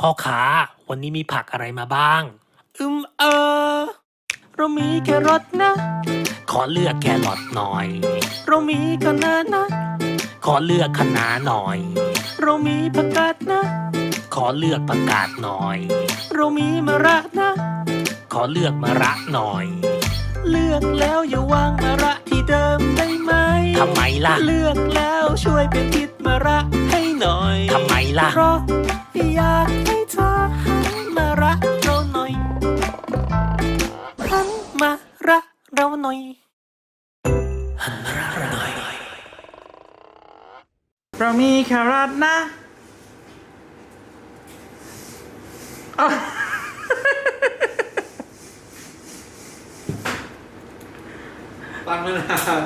พ่อค้าวันนี้มีผักอะไรมาบ้าง อืมเออ เรามีแครอทนะ ขอเลือกแครอทหน่อย เรามีคะน้านะ ขอเลือกคะน้าหน่อย เรามีผักกาดนะ ขอเลือกผักกาดหน่อย เรามีมะระนะ ขอเลือกมะระหน่อย เลือกแล้วอย่าวางมะระที่เดิมได้ไหมทำไมล่ะ เลือกแล้วช่วยเป็นทิศมะระให้หน่อย ทำไมล่ะ เพราะ มารักเราหน่อย หันมารักเราหน่อย เรามีแครอทนะอ้าวตั้งไม่นาน